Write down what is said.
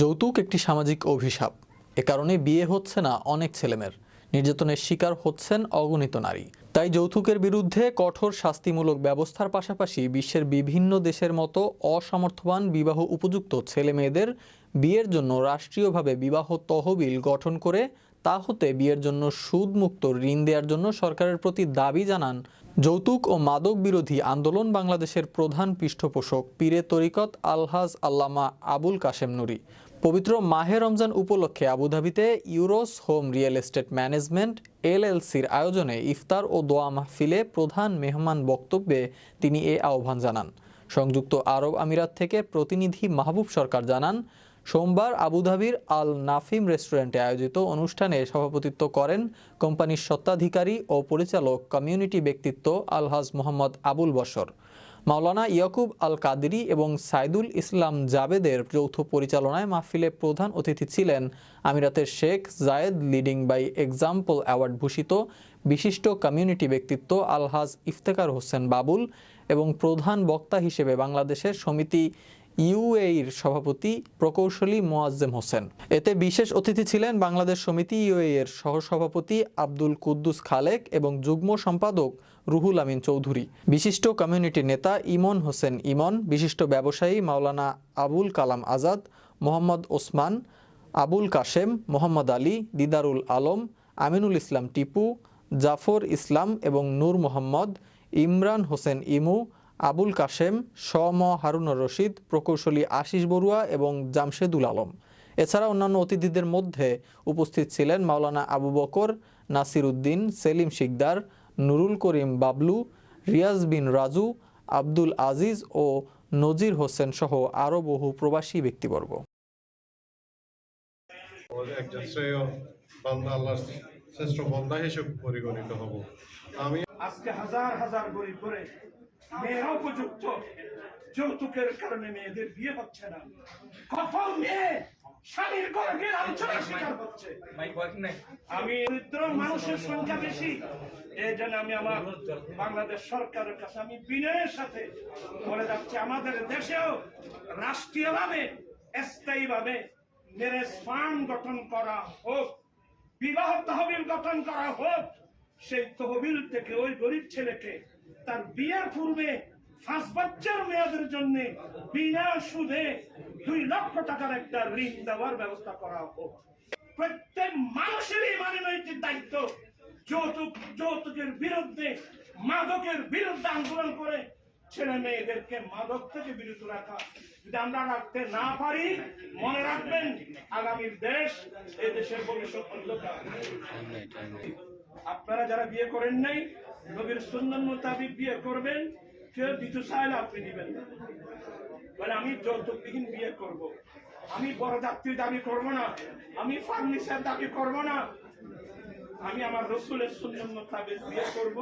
যৌতুক একটি সামাজিক অভিশাপ। এ কারণে বিয়ে হচ্ছে না অনেক ছেলেমেয়ের। নির্যাতনের শিকার হচ্ছেন অগণিত নারী। তাই যৌতুকের বিরুদ্ধে কঠোর শাস্তিমূলক ব্যবস্থার পাশাপাশি বিশ্বের বিভিন্ন দেশের মতো অসমর্থবান বিবাহ উপযুক্ত ছেলে মেয়েদের বিয়ের জন্য রাষ্ট্রীয়ভাবে বিবাহ তহবিল গঠন করে তা হতে বিয়ের জন্য সুদমুক্ত ঋণ দেওয়ার জন্য সরকারের প্রতি দাবি জানান যৌতুক ও মাদক বিরোধী আন্দোলন বাংলাদেশের প্রধান পৃষ্ঠপোষক পীরে তরিকত আলহাজ আল্লামা আবুল কাশেম নুরি। পবিত্র মাহে রমজান উপলক্ষে আবুধাবিতে Euros Home Real Estate Management এলএলসির আয়োজনে ইফতার ও দোয়া মাহফিলে প্রধান মেহমান বক্তব্যে তিনি এ আহ্বান জানান। সংযুক্ত আরব আমিরাত থেকে প্রতিনিধি মাহবুব সরকার জানান সোমবার আবুধাবির আল নাফিম রেস্টুরেন্টে আয়োজিত অনুষ্ঠানে সভাপতিত্ব করেন কোম্পানির স্বত্বাধিকারী ও পরিচালক কমিউনিটি ব্যক্তিত্ব আলহাজ মোহাম্মদ আবুল বসর মাওলানা ইয়াকুব আল কাদেরি এবং সাইদুল ইসলাম জাবেদের যৌথ পরিচালনায় মাহফিলে প্রধান অতিথি ছিলেন আমিরাতের Sheikh Zayed leading by example award ভূষিত বিশিষ্ট কমিউনিটি ব্যক্তিত্ব আলহাজ ইফতেকার হোসেন বাবুল এবং প্রধান বক্তা হিসেবে বাংলাদেশের সমিতি ইউএইর সভাপতি প্রকৌশলী মোয়াজ্জেম হোসেন। এতে বিশেষ অতিথি ছিলেন বাংলাদেশ সমিতি ইউএই এর সহসভাপতি আব্দুল কুদ্দুস খালেক এবং যুগ্ম সম্পাদক রুহুল আমিন চৌধুরী। বিশিষ্ট কমিউনিটি নেতা ইমন হোসেন ইমন, বিশিষ্ট ব্যবসায়ী মাওলানা আবুল কালাম আজাদ, মোহাম্মদ ওসমান, আবুল কাশেম, মোহাম্মদ আলী, দিদারুল আলম, আমিনুল ইসলাম টিপু, জাফর ইসলাম এবং নূর মোহাম্মদ, ইমরান হোসেন ইমু আবুল কাশেম সম হারুনুর রশিদ প্রকৌশলী আশিস বড়ুয়া এবং জামশেদুল আলম। এছাড়া অন্যান্য অতিথিদের মধ্যে উপস্থিত ছিলেন মাওলানা আবু বকর নাসির উদ্দিন সেলিম শিকদার নুরুল করিম বাবলু রিয়াজ বিন রাজু আব্দুল আজিজ ও নজির হোসেন সহ আরও বহু প্রবাসী ব্যক্তিবর্গ। একজন শ্রেয় বান্দা আল্লাহর শ্রেষ্ঠ বন্দা হিসেবে পরিগণিত হব। আমি আজকে হাজার হাজার গরিব করে মেয়েরা উপযুক্ত যৌতুকের কারণে মেয়েদের বিয়ে হচ্ছে না। কত মেয়ে স্বামীর লাঞ্ছনার শিকার হচ্ছে। আমি দরিদ্র মানুষের সংখ্যা বেশি। এই জন্য আমি আমার বাংলাদেশ সরকারের কাছে আমি বিনয়ের সাথে বলে যাচ্ছি আমাদের দেশেও রাষ্ট্রীয়ভাবে স্থায়ীভাবে ম্যারেজ ফান্ড গঠন করা হোক বিবাহ তহবিল গঠন করা হোক সেই তহবিল থেকে ওই গরিব ছেলেকে তার বিয়ের পূর্বে মেয়াদের জন্য বিনা সুদে দুই লক্ষ টাকার একটা ঋণ দেওয়ার ব্যবস্থা করা হোক। প্রত্যেক মানুষেরই মানে নৈতিক দায়িত্ব যৌতুক, যৌতুকের বিরুদ্ধে, মাদকের বিরুদ্ধে আন্দোলন করে ছেলে মেয়েদেরকে মাদক থেকে বিরত রাখা। যদি আমরা রাখতে না পারি, মনে রাখবেন আগামীর দেশ এই দেশের ভবিষ্যৎ অন্ধকার। আপনারা যারা বিয়ে করেন নাই, নবীর সুন্দর মোতাবিক বিয়ে করবেন, কেউ দ্বিতীয় চাইলে আপনি দিবেন মানে আমি যৌতুকবিহীন বিয়ে করব। আমি বড় যাত্রী দাবি করব না। আমি ফার্নিচার দাবি করব না। আমি আমার রসুলের সুন্দর মোতাবিক বিয়ে করব।